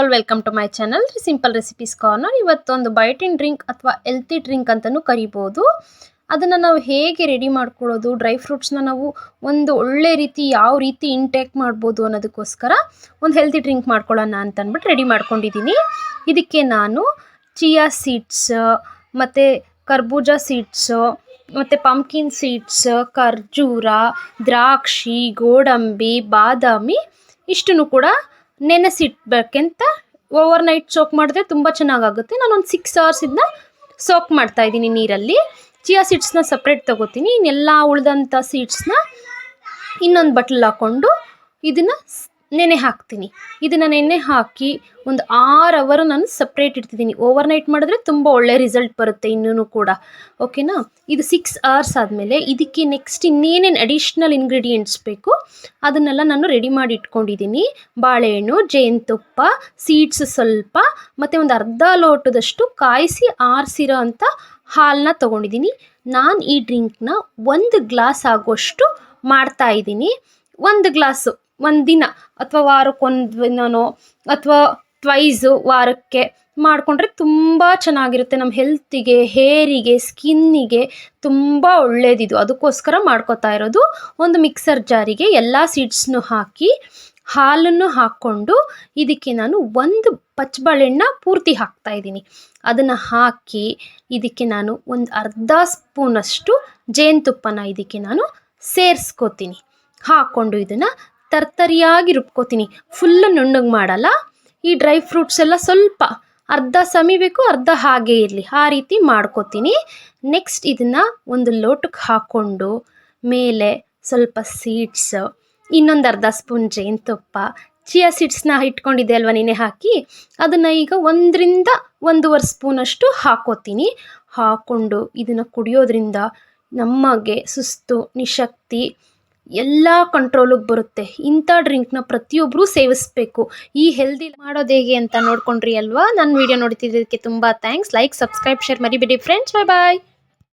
All welcome to my channel simple recipes corner ಇವತ್ತೊಂದು biotin drink ಅಥವಾ healthy drink ಅಂತಲೂ ಕರಿಬೋದು. ಅದನ್ನು ನಾವು ಹೇಗೆ ರೆಡಿ ಮಾಡ್ಕೊಳ್ಳೋದು ಡ್ರೈ ಫ್ರೂಟ್ಸ್ನ ನಾವು ಒಂದು ಒಳ್ಳೆ ರೀತಿ ಯಾವ ರೀತಿ ಇಂಟೇಕ್ ಮಾಡ್ಬೋದು ಅನ್ನೋದಕ್ಕೋಸ್ಕರ ಒಂದು ಹೆಲ್ತಿ ಡ್ರಿಂಕ್ ಮಾಡ್ಕೊಳ್ಳೋಣ ಅಂತ ಅಂದ್ಬಿಟ್ಟು ರೆಡಿ ಮಾಡ್ಕೊಂಡಿದ್ದೀನಿ. ಇದಕ್ಕೆ ನಾನು ಚಿಯಾ ಸೀಡ್ಸ್ ಮತ್ತು ಕರ್ಬೂಜ ಸೀಡ್ಸ್ ಮತ್ತು ಪಂಪ್ಕಿನ್ ಸೀಡ್ಸ್ ಖರ್ಜೂರ, ದ್ರಾಕ್ಷಿ, ಗೋಡಂಬಿ, ಬಾದಾಮಿ, ಇಷ್ಟನ್ನು ಕೂಡ ನೆನೆಸಿಟ್ಬೇಕಂತ ಓವರ್ ನೈಟ್ ಸೋಕ್ ಮಾಡಿದ್ರೆ ತುಂಬ ಚೆನ್ನಾಗಾಗುತ್ತೆ. ನಾನೊಂದು ಸಿಕ್ಸ್ ಅವರ್ಸ್ ಇದನ್ನ ಸೋಕ್ ಮಾಡ್ತಾ ಇದ್ದೀನಿ ನೀರಲ್ಲಿ. ಚಿಯಾ ಸೀಡ್ಸ್ನ ಸಪ್ರೇಟ್ ತೊಗೋತೀನಿ. ಇನ್ನೆಲ್ಲ ಉಳಿದಂಥ ಸೀಡ್ಸ್ನ ಇನ್ನೊಂದು ಬಟ್ಲಲ್ಲಿ ಹಾಕ್ಕೊಂಡು ಇದನ್ನು ನೆನೆ ಹಾಕ್ತೀನಿ. ಇದನ್ನು ನೆನೆ ಹಾಕಿ ಒಂದು ಆರು ಅವರು ನಾನು ಸಪ್ರೇಟ್ ಇಡ್ತಿದ್ದೀನಿ. ಓವರ್ ನೈಟ್ ಮಾಡಿದ್ರೆ ತುಂಬ ಒಳ್ಳೆ ರಿಸಲ್ಟ್ ಬರುತ್ತೆ ಇನ್ನೂ ಕೂಡ. ಓಕೆನಾ ಇದು ಸಿಕ್ಸ್ ಅವರ್ಸ್ ಆದಮೇಲೆ ಇದಕ್ಕೆ ನೆಕ್ಸ್ಟ್ ಇನ್ನೇನೇನು ಅಡಿಷ್ನಲ್ ಇಂಗ್ರೀಡಿಯೆಂಟ್ಸ್ ಬೇಕು, ಅದನ್ನೆಲ್ಲ ನಾನು ರೆಡಿ ಮಾಡಿ ಇಟ್ಕೊಂಡಿದ್ದೀನಿ. ಬಾಳೆಹಣ್ಣು, ಜೇನುತುಪ್ಪ ಸೀಡ್ಸ್ ಸ್ವಲ್ಪ, ಮತ್ತು ಒಂದು ಅರ್ಧ ಲೋಟದಷ್ಟು ಕಾಯಿಸಿ ಆರಿಸಿರೋ ಅಂಥ ಹಾಲನ್ನ ತೊಗೊಂಡಿದ್ದೀನಿ. ನಾನು ಈ ಡ್ರಿಂಕ್ನ ಒಂದು ಗ್ಲಾಸ್ ಆಗೋಷ್ಟು ಮಾಡ್ತಾ ಇದ್ದೀನಿ. ಒಂದು ಗ್ಲಾಸು ಒಂದು ದಿನ ಅಥವಾ ವಾರಕ್ಕೊಂದು ದಿನನೋ ಅಥವಾ ಟ್ವೈಸು ವಾರಕ್ಕೆ ಮಾಡಿಕೊಂಡ್ರೆ ತುಂಬ ಚೆನ್ನಾಗಿರುತ್ತೆ. ನಮ್ಮ ಹೆಲ್ತಿಗೆ ಹೇರಿಗೆ ಸ್ಕಿನ್ನಿಗೆ ತುಂಬ ಒಳ್ಳೆಯದಿದು ಅದಕ್ಕೋಸ್ಕರ ಮಾಡ್ಕೋತಾ ಇರೋದು ಒಂದು ಮಿಕ್ಸರ್ ಜಾರಿಗೆ ಎಲ್ಲ ಸೀಡ್ಸ್ನು ಹಾಕಿ, ಹಾಲನ್ನು ಹಾಕ್ಕೊಂಡು ಇದಕ್ಕೆ ನಾನು ಒಂದು ಪಚ್ಚಬಾಳೆಹಣ್ಣ ಪೂರ್ತಿ ಹಾಕ್ತಾ ಇದ್ದೀನಿ. ಅದನ್ನು ಹಾಕಿ ಇದಕ್ಕೆ ನಾನು ಒಂದು ಅರ್ಧ ಸ್ಪೂನಷ್ಟು ಜೇನುತುಪ್ಪನ ಇದಕ್ಕೆ ನಾನು ಸೇರಿಸ್ಕೋತೀನಿ. ಹಾಕ್ಕೊಂಡು ಇದನ್ನು ತರ್ತರಿಯಾಗಿ ರುಬ್ಕೋತೀನಿ. ಫುಲ್ಲು ನುಣ್ಣಗೆ ಮಾಡಲ್ಲ? ಈ ಡ್ರೈ ಫ್ರೂಟ್ಸ್ ಎಲ್ಲ ಸ್ವಲ್ಪ ಅರ್ಧ ಸಮಿಬೇಕು ಅರ್ಧ ಹಾಗೆ ಇರಲಿ. ಆ ರೀತಿ ಮಾಡ್ಕೋತೀನಿ. ನೆಕ್ಸ್ಟ್ ಇದನ್ನು ಒಂದು ಲೋಟಕ್ಕೆ ಹಾಕ್ಕೊಂಡು ಮೇಲೆ ಸ್ವಲ್ಪ ಸೀಡ್ಸ್ ಇನ್ನೊಂದು ಅರ್ಧ ಸ್ಪೂನ್ ಜೇನುತುಪ್ಪ, ಚಿಯಾ ಸೀಡ್ಸ್ನ ಇಟ್ಕೊಂಡಿದ್ದೆ ಅಲ್ವ ನೆನೆ ಹಾಕಿ? ಅದನ್ನು ಈಗ ಒಂದರಿಂದ ಒಂದೂವರೆ ಸ್ಪೂನಷ್ಟು ಹಾಕೋತೀನಿ. ಹಾಕ್ಕೊಂಡು ಇದನ್ನು ಕುಡಿಯೋದ್ರಿಂದ ನಮಗೆ ಸುಸ್ತು, ನಿಶಕ್ತಿ ಎಲ್ಲ ಕಂಟ್ರೋಲಿಗೆ ಬರುತ್ತೆ. ಇಂಥ ಡ್ರಿಂಕ್ನ ಪ್ರತಿಯೊಬ್ಬರೂ ಸೇವಿಸಬೇಕು. ಈ ಹೆಲ್ದಿ ಮಾಡೋದು ಹೇಗೆ ಅಂತ ನೋಡ್ಕೊಂಡ್ರಿ ಅಲ್ವಾ? ನನ್ನ ವಿಡಿಯೋ ನೋಡ್ತಿದ್ದಕ್ಕೆ ತುಂಬ ಥ್ಯಾಂಕ್ಸ್ ಲೈಕ್ ಸಬ್ಸ್ಕ್ರೈಬ್ ಶೇರ್ ಮರಿಬೇಡಿ ಫ್ರೆಂಡ್ಸ್ ಬಾಯ್ ಬಾಯ್